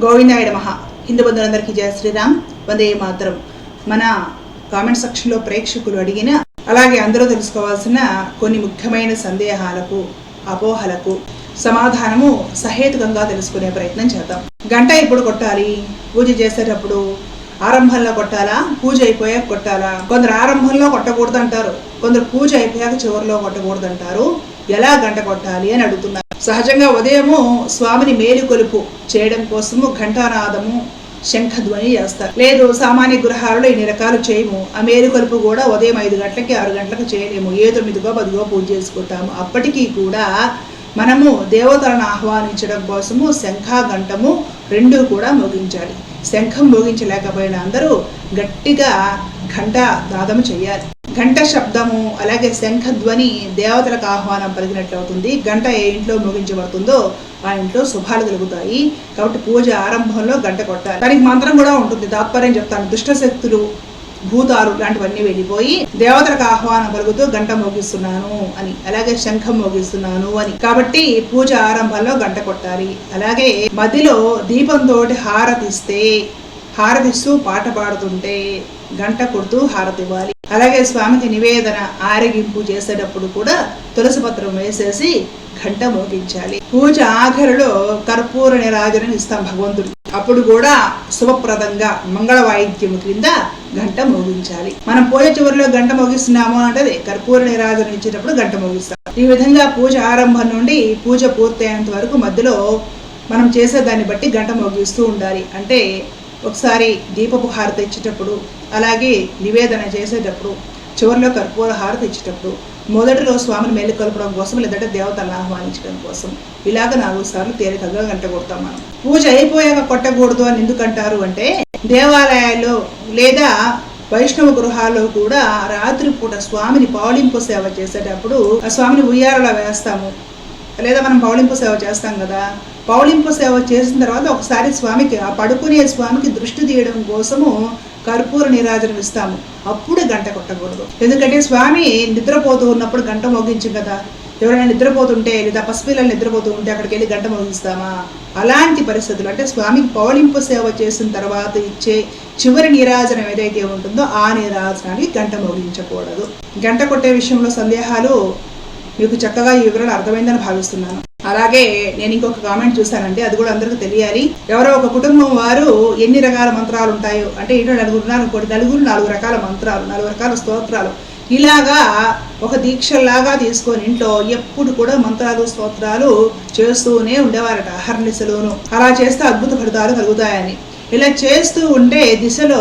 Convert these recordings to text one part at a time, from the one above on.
గోవిందాయుడ మహా హిందూ బంధువులందరికీ జయ శ్రీరామ్. వందే మాత్రం. మన కామెంట్ సెక్షన్లో ప్రేక్షకులు అడిగిన అలాగే అందరూ తెలుసుకోవాల్సిన కొన్ని ముఖ్యమైన సందేహాలకు అపోహలకు సమాధానము సహేతుకంగా తెలుసుకునే ప్రయత్నం చేద్దాం. గంట ఎప్పుడు కొట్టాలి? పూజ చేసేటప్పుడు ఆరంభంలో కొట్టాలా? పూజ అయిపోయాక కొట్టాలా? కొందరు ఆరంభంలో కొట్టకూడదు అంటారు కొందరు పూజ అయిపోయాక చివరిలో కొట్టకూడదు అంటారు ఎలా గంట కొట్టాలి అని అడుగుతున్నారు. సహజంగా ఉదయము స్వామిని మేలుకొలుపు చేయడం కోసము ఘంటానాదము శంఖధ్వని చేస్తారు. లేదు సామాన్య గృహాలలో ఇన్ని రకాలు చేయము. ఆ మేలుకొలుపు కూడా ఉదయం ఐదు గంటలకి ఆరు గంటలకు చేయలేము. ఏ తొమ్మిదిగో పదిగో పూజ చేసుకుంటాము. అప్పటికీ కూడా మనము దేవతలను ఆహ్వానించడం కోసము శంఖ గంటము రెండు కూడా మోగించాలి. శంఖం మోగించలేకపోయిన అందరూ గట్టిగా ఘంట దాదము చేయాలి. గంట శబ్దము అలాగే శంఖ ధ్వని దేవతలకు ఆహ్వానం పలికినట్లు అవుతుంది. గంట ఏ ఇంట్లో మోగించబడుతుందో ఆ ఇంట్లో శుభాలు కలుగుతాయి కాబట్టి పూజ ఆరంభంలో గంట కొట్టాలి. దానికి మంత్రం కూడా ఉంటుంది. తాత్పర్యం చెప్తాను. దుష్ట శక్తులు భూతాలు లాంటివన్నీ వెళ్ళిపోయి దేవతలకు ఆహ్వానం పలుకుతూ గంట మోగిస్తున్నాను అని అలాగే శంఖం మోగిస్తున్నాను అని. కాబట్టి పూజ ఆరంభంలో గంట కొట్టాలి. అలాగే మధ్యలో దీపంతో హారతిస్తే హారతిస్తూ పాట పాడుతుంటే గంట కొడుతూ హారతివ్వాలి. అలాగే స్వామికి నివేదన ఆరగింపు చేసేటప్పుడు కూడా తులసి పత్రం వేసేసి గంట మోగించాలి. పూజ ఆఖరిలో కర్పూర నిరాజనం ఇస్తాం భగవంతుడు. అప్పుడు కూడా శుభప్రదంగా మంగళ వాయిద్యం క్రింద గంట మోగించాలి. మనం పూజ చివరిలో గంట మోగిస్తున్నాము అంటే కర్పూర నిరాజనం ఇచ్చేటప్పుడు గంట మోగిస్తాం. ఈ విధంగా పూజ ఆరంభం నుండి పూజ పూర్తయ్యేంత వరకు మధ్యలో మనం చేసే దాన్ని బట్టి గంట మోగిస్తూ ఉండాలి. అంటే ఒకసారి దీపపు హారతి ఇచ్చేటప్పుడు అలాగే నివేదన చేసేటప్పుడు చివరిలో కర్పూర హారతి ఇచ్చేటప్పుడు మొదటిలో స్వామిని మేలు కలపడం కోసం లేదంటే దేవతలను ఆహ్వానించడం కోసం. ఇలాగ నాలుగు సార్లు తేలికగా గంట కొడతాం మనం. పూజ అయిపోయాక కొట్టకూడదు అని ఎందుకంటారు అంటే దేవాలయాల్లో లేదా వైష్ణవ గృహాల్లో కూడా రాత్రిపూట స్వామిని పౌళింపు సేవ చేసేటప్పుడు ఆ స్వామిని ఉయ్యారలా వేస్తాము. లేదా మనం పౌళింపు సేవ చేస్తాం కదా పౌలింపు సేవ చేసిన తర్వాత ఒకసారి స్వామికి ఆ పడుకునే స్వామికి దృష్టి తీయడం కోసము కర్పూర నీరాజనం ఇస్తాము. అప్పుడు గంట కొట్టకూడదు. ఎందుకంటే స్వామి నిద్రపోతూ ఉన్నప్పుడు గంట మోగించం కదా. ఎవరైనా నిద్రపోతుంటే లేదా పసిపిల్లలు నిద్రపోతూ ఉంటే అక్కడికి వెళ్ళి గంట మోగిస్తామా? అలాంటి పరిస్థితులు అంటే స్వామికి పౌలింపు సేవ చేసిన తర్వాత ఇచ్చే చివరి నీరాజనం ఏదైతే ఉంటుందో ఆ నీరాజనానికి గంట మోగించకూడదు. గంట కొట్టే విషయంలో సందేహాలు మీకు చక్కగా ఈ వివరణ అర్థమైందని భావిస్తున్నాను. అలాగే నేను ఇంకొక కామెంట్ చూశానంటే అది కూడా అందరికీ తెలియాలి. ఎవరో ఒక కుటుంబం వారు ఎన్ని రకాల మంత్రాలు ఉంటాయో అంటే ఇంట్లో నలుగురు నాలుగు నలుగురు నాలుగు రకాల మంత్రాలు నాలుగు రకాల స్తోత్రాలు. ఇలాగా ఒక దీక్షలాగా తీసుకొని ఇంట్లో ఎప్పుడు కూడా మంత్రాలు స్తోత్రాలు చేస్తూనే ఉండేవారట అహర్నిశలోను. అలా చేస్తే అద్భుత ఫలితాలు కలుగుతాయని. ఇలా చేస్తూ ఉండే దిశలో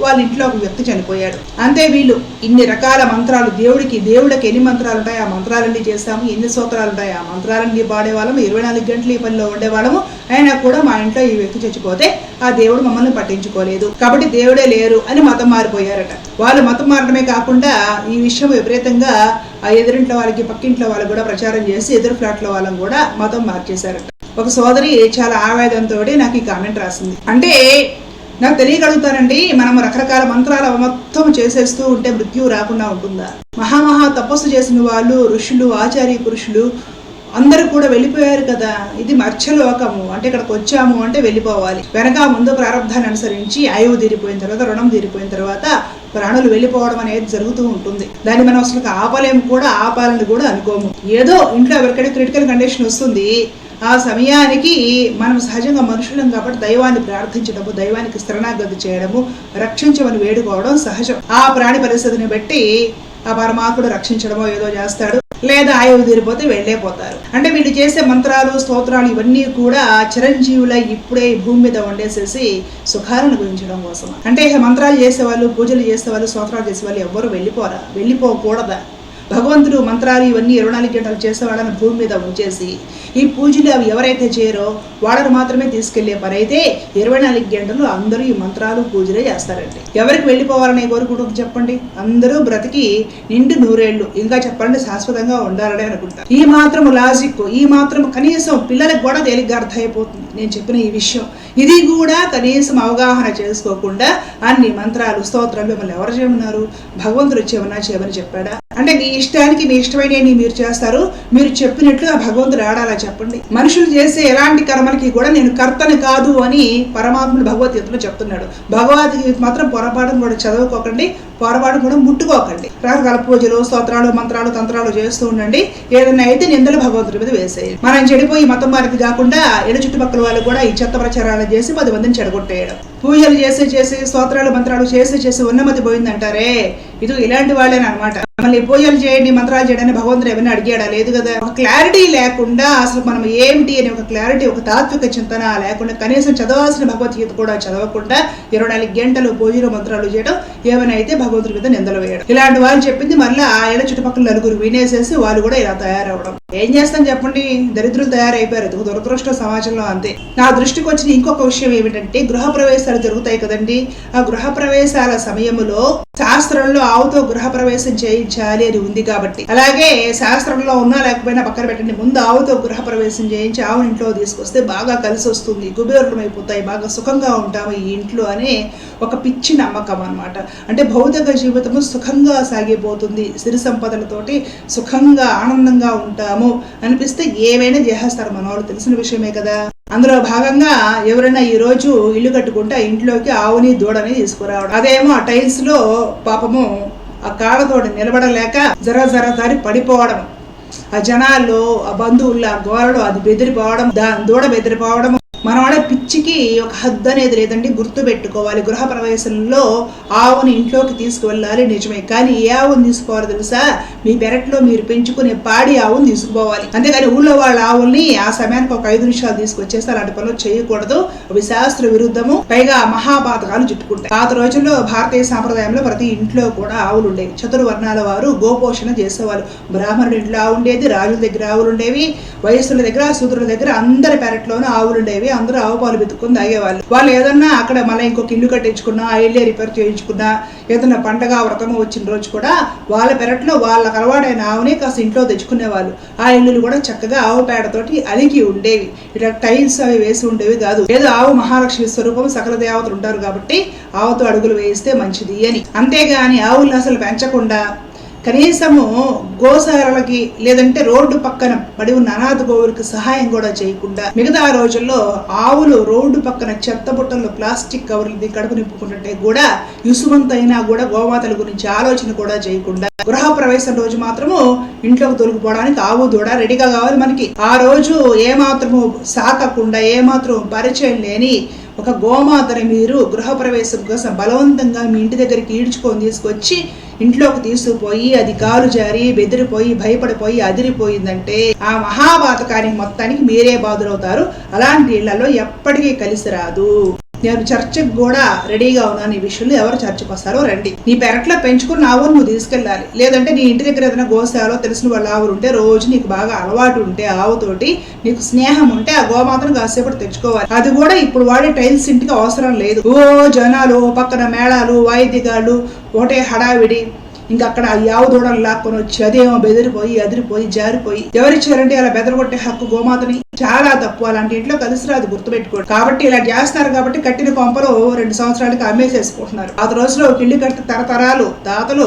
వాళ్ళ ఇంట్లో ఒక వ్యక్తి చనిపోయాడు. అంతే వీళ్ళు ఇన్ని రకాల మంత్రాలు దేవుడికి దేవుడికి ఎన్ని మంత్రాలు ఉంటాయి? ఆ మంత్రాలన్నీ చేస్తాము. ఎన్ని స్తోత్రాలు ఉంటాయి? ఆ మంత్రాలన్నీ పాడేవాళ్ళము. ఇరవై నాలుగు గంటలు ఈ పనిలో ఉండేవాళ్ళము. అయినా కూడా మా ఇంట్లో ఈ వ్యక్తి చచ్చిపోతే ఆ దేవుడు మమ్మల్ని పట్టించుకోలేదు. కాబట్టి దేవుడే లేరు అని మతం మారిపోయారట. వాళ్ళు మతం మారడమే కాకుండా ఈ విషయం విపరీతంగా ఆ ఎదురింట్లో వాళ్ళకి పక్కింట్లో వాళ్ళకి కూడా ప్రచారం చేసి ఎదురు ఫ్లాట్ల వాళ్ళని కూడా మతం మార్చేశారట. ఒక సోదరి చాలా ఆవేదంతో నాకు ఈ కామెంట్ రాసింది. అంటే నాకు తెలియగలుగుతానండి మనం రకరకాల మంత్రాల మొత్తం చేసేస్తూ ఉంటే మృత్యు రాకుండా ఉంటుందా? మహామహా తపస్సు చేసిన వాళ్ళు ఋషులు ఆచార్య పురుషులు అందరూ కూడా వెళ్ళిపోయారు కదా. ఇది మర్చలోకము. అంటే ఇక్కడికి వచ్చాము అంటే వెళ్ళిపోవాలి. వెనక ముందు ప్రారంభాన్ని అనుసరించి ఆయువు తీరిపోయిన తర్వాత రుణం తీరిపోయిన తర్వాత ప్రాణులు వెళ్ళిపోవడం అనేది జరుగుతూ ఉంటుంది. దాన్ని మనం అసలు ఆపలేము కూడా ఆపాలని కూడా అనుకోము. ఏదో ఇంట్లో ఎవరికైనా క్రిటికల్ కండిషన్ వస్తుంది. ఆ సమయానికి మనం సహజంగా మనుషులం కాబట్టి దైవాన్ని ప్రార్థించడము దైవానికి శరణాగతి చేయడము రక్షించమని వేడుకోవడం సహజం. ఆ ప్రాణి పరిస్థితిని బట్టి ఆ పరమాత్ముడు రక్షించడమో ఏదో చేస్తాడు లేదా ఆయువు తీరిపోతే వెళ్ళేపోతారు అంటే వీళ్ళు చేసే మంత్రాలు స్తోత్రాలు ఇవన్నీ కూడా చిరంజీవుల ఇప్పుడే ఈ భూమి మీద వండేసేసి సుఖాలను గురించడం కోసం అంటే మంత్రాలు చేసేవాళ్ళు పూజలు చేసేవాళ్ళు స్తోత్రాలు చేసేవాళ్ళు ఎవ్వరు వెళ్ళిపోరా వెళ్ళిపోకూడదా? భగవంతుడు మంత్రాలు ఇవన్నీ ఇరవై నాలుగు గంటలు చేసేవాళ్ళని భూమి మీద ఉంచేసి ఈ పూజలు అవి ఎవరైతే చేయరో వాళ్ళని మాత్రమే తీసుకెళ్ళే పని అయితే ఇరవై నాలుగు గంటలు అందరూ ఈ మంత్రాలు పూజలే చేస్తారండి. ఎవరికి వెళ్ళిపోవాలని కోరుకుంటుంది చెప్పండి. అందరూ బ్రతికి నిండు నూరేళ్ళు ఇంకా చెప్పండి శాశ్వతంగా ఉండాలని అనుకుంటారు ఈ మాత్రం లాజిక్ ఈ మాత్రం కనీసం పిల్లలకు కూడా తేలిగ్గా అర్థమైపోతుంది. నేను చెప్పిన ఈ విషయం. ఇది కూడా కనీసం అవగాహన చేసుకోకుండా అన్ని మంత్రాలు స్తోత్రాలు మిమ్మల్ని ఎవరు చేయమన్నారు? భగవంతుడు వచ్చేమన్నా చేయమని చెప్పాడా? అంటే మీ ఇష్టానికి మీ ఇష్టమైనవి మీరు చేస్తారు. మీరు చెప్పినట్లుగా భగవంతుడు ఆడాలా చెప్పండి. మనుషులు చేసే ఎలాంటి కర్మలకి కూడా నేను కర్తని కాదు అని పరమాత్ముడు భగవద్గీతలో చెప్తున్నాడు. భగవద్గీత మాత్రం పొరపాటును కూడా చదువుకోకండి. పొరపాటు కూడా ముట్టుకోకండి. రకరకాల పూజలు స్తోత్రాలు మంత్రాలు తంత్రాలు చేస్తూ ఉండండి. ఏదైనా అయితే నిందలు భగవంతుడి మీద వేసేయండి. మనం చెడిపోయి మతం వారికి కాకుండా ఎడ చుట్టుపక్కల వాళ్ళు కూడా ఈ చెత్త ప్రచారాలు చేసి పది మందిని చెడగొట్టేయడం. పూజలు చేసి చేసి స్తోత్రాలు మంత్రాలు చేసి చేసి ఉన్నమతి పోయిందంటారే? ఇది ఇలాంటి వాళ్ళేనమాట మళ్ళీ పూజలు చేయండి మంత్రాలు చేయడానికి భగవంతుడు ఏమైనా అడిగాడా? లేదు కదా. ఒక క్లారిటీ లేకుండా అసలు మనం ఏంటి అనే ఒక క్లారిటీ ఒక తాత్విక చింతన లేకుండా కనీసం చదవాల్సిన భగవద్గీత కూడా చదవకుండా ఇరవై నాలుగు గంటలు పూజలు మంత్రాలు చేయడం ఏమైనా అయితే భగవంతుడి మీద నిందలు వేయడం. ఇలాంటి వాళ్ళు చెప్పింది మళ్ళీ ఆ ఏళ్ళ చుట్టుపక్కల నలుగురు వినేసేసి వాళ్ళు కూడా ఇలా తయారవడం. ఏం చేస్తాం చెప్పండి? దరిద్రులు తయారైపోయారు. దురదృష్ట సమాజంలో అంతే. నా దృష్టికి వచ్చిన ఇంకొక విషయం ఏమిటంటే గృహ ప్రవేశాలు జరుగుతాయి కదండి. ఆ గృహ ప్రవేశాల సమయంలో శాస్త్రంలో ఆవుతో గృహ ప్రవేశం చేయించాలి అని ఉంది కాబట్టి. అలాగే శాస్త్రంలో ఉన్నా లేకపోయినా పక్కన పెట్టండి. ముందు ఆవుతో గృహ ప్రవేశం చేయించి ఆవుని ఇంట్లో తీసుకొస్తే బాగా కలిసి వస్తుంది. కుబేరులం అయిపోతాయి బాగా సుఖంగా ఉంటాము ఈ ఇంట్లో అనే ఒక పిచ్చి నమ్మకం అన్నమాట. అంటే భౌతిక జీవితము సుఖంగా సాగిపోతుంది. సిరి సంపదలతోటి సుఖంగా ఆనందంగా ఉంటాము. అనిపిస్తే ఏమైనా చేసేస్తారు మన వాళ్ళు తెలిసిన విషయమే కదా. అందులో భాగంగా ఎవరైనా ఈ రోజు ఇల్లు కట్టుకుంటే ఆ ఇంట్లోకి ఆవుని దూడని తీసుకురావడం. అదేమో ఆ టైల్స్లో పాపము ఆ కాళ్ళతోటి నిలబడలేక జర జర దారి పడిపోవడం. ఆ జనాలు ఆ బంధువుల ఆ గోరలు అది బెదిరిపోవడం దాని దూడ బెదిరిపోవడం. మనవాడే పిచ్చికి ఒక హద్దు అనేది లేదండి గుర్తు పెట్టుకోవాలి. గృహ ప్రవేశంలో ఆవుని ఇంట్లోకి తీసుకువెళ్ళాలి నిజమే. కానీ ఏ ఆవుని తీసుకోవాలి తెలుసా? మీ పెరట్లో మీరు పెంచుకునే పాడి ఆవుని తీసుకుపోవాలి. అంతేగాని ఊళ్ళో వాళ్ళ ఆవుల్ని ఆ సమయానికి ఒక ఐదు నిమిషాలు తీసుకొచ్చేస్తే అలాంటి పనులు చేయకూడదు. అవి శాస్త్ర విరుద్ధము. పైగా మహాపాతకాలు చుట్టుకుంటాయి పాత రోజుల్లో భారతీయ సాంప్రదాయంలో ప్రతి ఇంట్లో కూడా ఆవులు ఉండేవి. చతుర్వర్ణాల వారు గోపోషణ చేసేవాళ్ళు. బ్రాహ్మణుడి ఇంట్లో ఆవు ఉండేది రాజుల దగ్గర ఆవులు ఉండేవి వయస్సుల దగ్గర శూద్రుల దగ్గర అందరి పెరట్లోనూ ఆవులు ఉండేవి. అందరూ ఆవు పాలు పెట్టుకుని తాగేవాళ్ళు. వాళ్ళు ఏదన్నా అక్కడ మళ్ళీ ఇంకొక ఇల్లు కట్టించుకున్నా ఆ ఇల్లే రిపేర్ చేయించుకున్నా ఏదన్నా పండగ వ్రతము వచ్చిన రోజు కూడా వాళ్ళ పెరట్లో వాళ్ళకి అలవాటైన ఆవునే కాస్త ఇంట్లో తెచ్చుకునేవాళ్ళు. ఆ ఇల్లులు కూడా చక్కగా ఆవు పేడతోటి అలిగి ఉండేవి. ఇట్లా టైల్స్ అవి వేసి ఉండేవి కాదు. ఏదో ఆవు మహాలక్ష్మి స్వరూపం సకల దేవతలు ఉంటారు కాబట్టి ఆవుతో అడుగులు వేయిస్తే మంచిది అని. అంతేగాని ఆవులను అసలు పెంచకుండా కనీసము గోసారలకి లేదంటే రోడ్డు పక్కన పడి ఉన్న అనాథ గోవులకు సహాయం కూడా చేయకుండా మిగతా రోజుల్లో ఆవులు రోడ్డు పక్కన చెత్త బుట్టల్లో ప్లాస్టిక్ కవర్లు కడుపు నింపుకుంటుంటే కూడా ఇసుమంతైనా కూడా గోమాతల గురించి ఆలోచన కూడా చేయకుండా గృహ ప్రవేశం రోజు మాత్రము ఇంట్లోకి తొలగిపోవడానికి ఆవు దూడ రెడీగా కావాలి మనకి. ఆ రోజు ఏమాత్రము సాకకుండా ఏమాత్రం పరిచయం లేని ఒక గోమాతని మీరు గృహప్రవేశం కోసం బలవంతంగా మీ ఇంటి దగ్గరికి ఈడ్చుకొని తీసుకొచ్చి ఇంట్లోకి తీసుకుపోయి అది కాలు జారి బెదిరిపోయి భయపడిపోయి అదిరిపోయిందంటే ఆ మహాపాతకానికి మొత్తానికి మీరే బాధులవుతారు. అలాంటి ఇళ్ళలో ఎప్పటికీ కలిసి రాదు. నేను చర్చికి కూడా రెడీగా ఉన్నాను ఈ విషయంలో. ఎవరు చర్చకు వస్తారో రండి. నీ పెరట్లో పెంచుకున్న ఆవును నువ్వు తీసుకెళ్ళాలి. లేదంటే నీ ఇంటి దగ్గర ఏదైనా గోశాలో తెలిసిన వాళ్ళ ఆవులు ఉంటే రోజు నీకు బాగా అలవాటు ఉంటే ఆవుతోటి నీకు స్నేహం ఉంటే ఆ గోమాతను కాసేపటి తెచ్చుకోవాలి. అది కూడా ఇప్పుడు వాడే టైల్స్ ఇంటికి అవసరం లేదు. ఓ జనాలు పక్కన మేళాలు వాయిద్యగాళ్ళు ఒకటే హడావిడి. ఇంకా అక్కడ ఆ యావు దూడలు లాక్కొని వచ్చి అదేమో బెదిరిపోయి అదిరిపోయి జారిపోయి ఎవరిచ్చారంటే అలా బెదరగొట్టే హక్కు గోమాతని. చాలా తప్పు. అలాంటి ఇంట్లో కలిసి రాదు గుర్తుపెట్టుకోండి. కాబట్టి ఇలా చేస్తున్నారు కాబట్టి కట్టిన కొంపలు రెండు సంవత్సరాలకి అమ్మేసేసుకుంటున్నారు. ఆ రోజులో పిండి ఇల్లు కడితే తరతరాలు తాతలు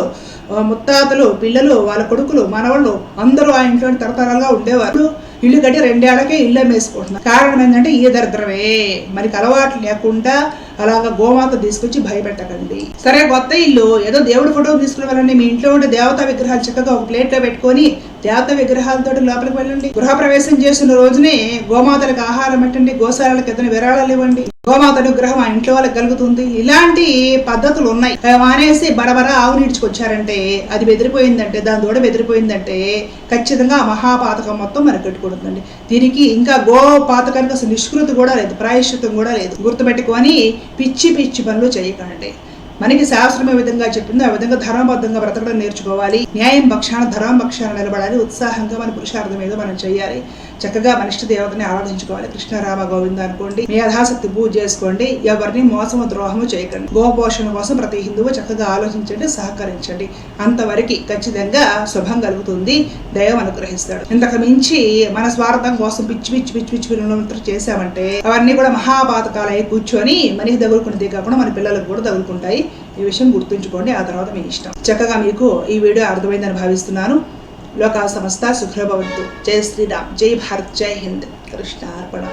ముత్తాతలు పిల్లలు వాళ్ళ కొడుకులు మనవాళ్ళు అందరూ ఆ ఇంట్లో తరతరాలుగా ఉండేవారు. ఇల్లు కట్టి రెండేళ్ళకే ఇల్లు అమ్మేసుకుంటున్నారు కారణం ఏంటంటే ఈ దరిద్రమే. మనకి అలవాటు లేకుండా అలాగా గోమాత తీసుకొచ్చి భయపెట్టకండి. సరే కొత్త ఇల్లు. ఏదో దేవుడి ఫోటో తీసుకుని వెళ్ళండి. మీ ఇంట్లో ఉండే దేవతా విగ్రహాలు చక్కగా ఒక ప్లేట్లో పెట్టుకొని దేవత విగ్రహాలతో లోపలికి వెళ్ళండి. గృహప్రవేశం చేసిన రోజునే గోమాతలకు ఆహారం పెట్టండి గోశాలకు ఏదైనా విరాళాలు ఇవ్వండి. గోమాత అనుగ్రహం ఆ ఇంట్లో వాళ్ళకి కలుగుతుంది. ఇలాంటి పద్ధతులు ఉన్నాయి. మానేసి బడబర ఆవు నీడ్చుకొచ్చారంటే అది బెదిరిపోయిందంటే దాని దూడ బెదిరిపోయిందంటే ఖచ్చితంగా ఆ మహాపాతకం మొత్తం మనకు కట్టుకుంటుందండి దీనికి ఇంకా గో పాతకానికి అసలు నిష్కృతి కూడా లేదు ప్రాయశ్చితం కూడా లేదు. గుర్తుపెట్టుకొని పిచ్చి పిచ్చి పనులు చేయకండి. మనకి శాస్త్రం ఏ విధంగా చెప్పిందో ఆ విధంగా ధర్మబద్ధంగా బ్రతకడం నేర్చుకోవాలి. న్యాయం పక్షాన ధర్మం పక్షాన నిలబడాలి. ఉత్సాహంగా మన పురుషార్థం ఏదో మనం చేయాలి చక్కగా మన ఇష్ట దేవతని ఆరాధించుకోవాలి. కృష్ణరామ గోవింద అనుకోండి. మీ యథాశక్తి పూజ చేసుకోండి. ఎవరిని మోసము ద్రోహము చేయకండి. గోపోషణ కోసం ప్రతి హిందువు చక్కగా ఆలోచించండి సహకరించండి. అంతవరకు ఖచ్చితంగా శుభం కలుగుతుంది. దైవం అనుగ్రహిస్తాడు. ఇంతకు మించి మన స్వార్థం కోసం పిచ్చి పిచ్చి పిచ్చి పిచ్చి విలువలు చేశామంటే అవన్నీ కూడా మహాపాతకాలయ్యి కూర్చొని మనకి తగులుకునేదే కాకుండా మన పిల్లలకు కూడా తగులుకుంటాయి. ఈ విషయం గుర్తుంచుకోండి ఆ తర్వాత మీ ఇష్టం. చక్కగా మీకు ఈ వీడియో అర్థమైందని భావిస్తున్నాను. లోకా సంస్థ సుఖభవంతు జై శ్రీరామ్. జై భారత్. జై హింద్. కృష్ణ అర్పణ.